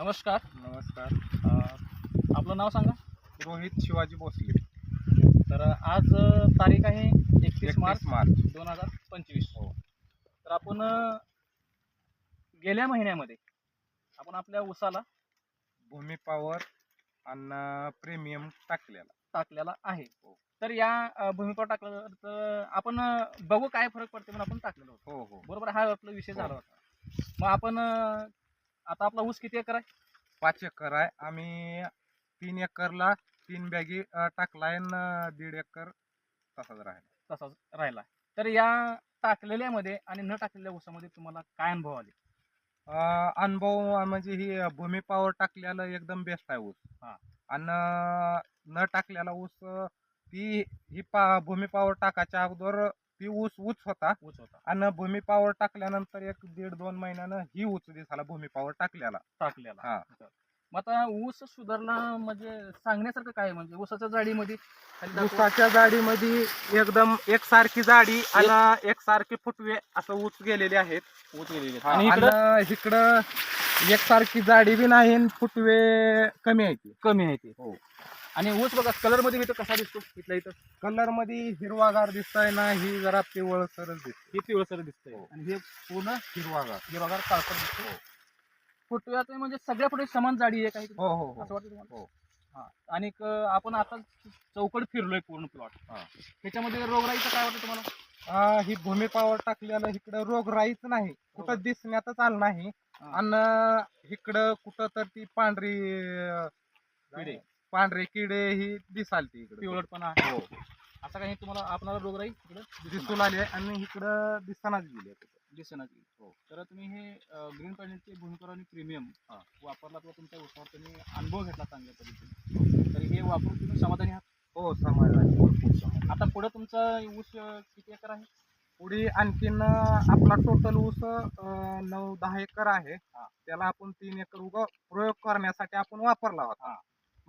नमस्कार. नमस्कार. अ, आपलं नाव सांगा. रोहित शिवाजी भोसले. तर आज अ, तारीख आहे एकतीस मार्च एकतीस मार्च दोन हजार पंचवीस. हो. तर आपण अ, गेल्या महिन्यामध्ये आपण आपल्या उसाला भूमी पॉवर आणि प्रीमियम टाकलेला. टाकलेला आहे. हो. तर या अ, भूमिका टाकलं तर आपण अ, बघू काय फरक पडते म्हणून आपण टाकलेलं होतं. हो हो. बरोबर? हा आपला विषय हो. झाला होता. मग आपण अ, आता आपला ऊस किती एकर आहे? पाच एकर आहे. आम्ही तीन एकरला तीन बॅगी टाकलाय आणि दीड एकर तसाच राहिला. तसाच राहिला. तर या टाकलेल्यामध्ये आणि न टाकलेल्या ऊसामध्ये तुम्हाला काय अनुभव आले? अं, अनुभव म्हणजे ही भूमी पॉवर टाकलेलं एकदम बेस्ट आहे ऊस. हा. आणि न टाकलेला ऊस ती ही पा भूमी पॉवर टाकायच्या अगोदर ती ऊस ऊच होता ऊस होता आणि भूमी पॉवर टाकल्यानंतर एक दीड दोन महिन्यानं ही ऊच दिसाला भूमी पॉवर टाकलेला टाकलेला हा. मग आता ऊस सुधारला म्हणजे सांगण्यासारखं काय आहे? म्हणजे ऊसाच्या जाडीमध्ये खाली दाखवा. ऊसाच्या जाडीमध्ये एकदम एकसारखी जाडी आणि एकसारखे फुटवे असं ऊस गेलेले आहेत ऊस गेलेले. आणि आणि इकडं इकडं एकसारखी जाडी बी नाही आणि फुटवे कमी आहेत कमी आहे ते हो. आणि ऊस बघा कलरमध्ये इथं कसा दिसतो? इथला इथं? कलरमध्ये हिरवागार दिसतंय ना ही जरा पिवळ सरस दिसते हे पिवळसर दिसतंय. हो. आणि हे पूर्ण हिरवागार. हिरवागार काळपट दिसतो फुटव्यात म्हणजे सगळ्या फुटे समान जाडी आहे काही? हो हो हो. असं वाटतं तुम्हाला? हो. हा. आणि आपण आता चौकड फिरलोय पूर्ण प्लॉट हा. त्याच्यामध्ये रोगराईचं काय वाटतं तुम्हाला? आ, ही भूमी पॉवर टाकलेलं इकडं रोग राहीच नाही. कुठं दिसण्यातच आलं नाही. हा. आणि इकडं कुठं तर ती पांढरी अं, किडे. पांढरे किडे ही दिसालती इकडे. पिवळटपणा. हो. असं काही तुम्हाला आपणाला रोगराई इकडे दिसून आले आणि इकडं दिसतानाच गेले दिसेना हो. तर तुम्ही हे ग्रीन पॅनेटचे भूमिकर आणि प्रीमियम वापरला किंवा तुमच्या उसावर तुम्ही अनुभव घेतला चांगल्या पद्धतीने. तर हे वापरून तुम्ही समाधानी आहात? हो समाज आता पुढे तुमचा ऊस किती एकर आहे? पुढे आणखीन आपला टोटल ऊस नऊ दहा एकर आहे. हा. त्याला आपण तीन एकर उगा प्रयोग करण्यासाठी आपण वापरला होता. हा.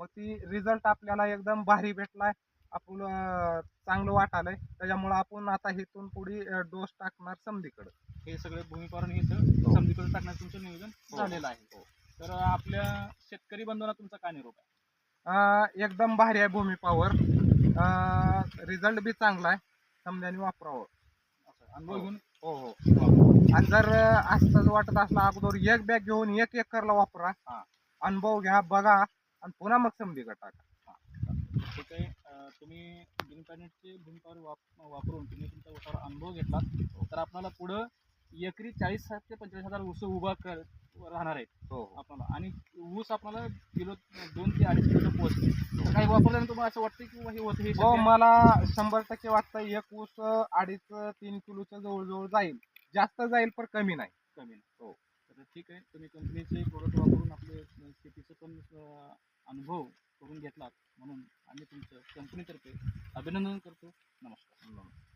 मग ती रिझल्ट आपल्याला एकदम भारी भेटलाय. आपलं अं, चांगलं वाटालंय. त्याच्यामुळे आपण आता इथून पुढे डोस टाकणार समधीकडे हे सगळे भूमिकर आणि हे हो. समधीकडे टाकण्याचं तुमचं नियोजन हो. झालेलं आहे. तर आपल्या शेतकरी बंधूंना तुमचा काय निरोप आहे? एकदम भारी आहे भूमी पॉवर रिझल्ट बी चांगला आहे. समजाने वापरावं. अनुभव हो. घेऊन? हो हो. आणि जर असंच वाटत असला अगोदर एक बॅग घेऊन एक एकरला वापरा. हा. अनुभव घ्या बघा. आणि पुन्हा मग समधी टाका ठीक आहे तुम्ही ग्रीन पॅनेटचे भूमिकावर वाप वापरून तुम्ही तुमच्या उसावर अनुभव घेतला तर आपल्याला पुढं एकरी चाळीस ते पंचेचाळीस हजार ऊस उभा कर राहणार आहेत हो आपल्याला. आणि ऊस आपल्याला किलो दोन ते अडीच किलो पोहोचते तर काही वापरल्याने तुम्हाला असं वाटतं की हे होतं हे हो? मला शंभर टक्के वाटतं एक ऊस अडीच तीन किलोच्या जवळजवळ जाईल. जास्त जाईल पण कमी नाही. कमी नाही. हो. ठीक आहे. तुम्ही कंपनीचे प्रोडक्ट वापरून आपले शेतीचं पण अनुभव करून घेतलात म्हणून आम्ही तुमचं कंपनीतर्फे अभिनंदन करतो. नमस्कार.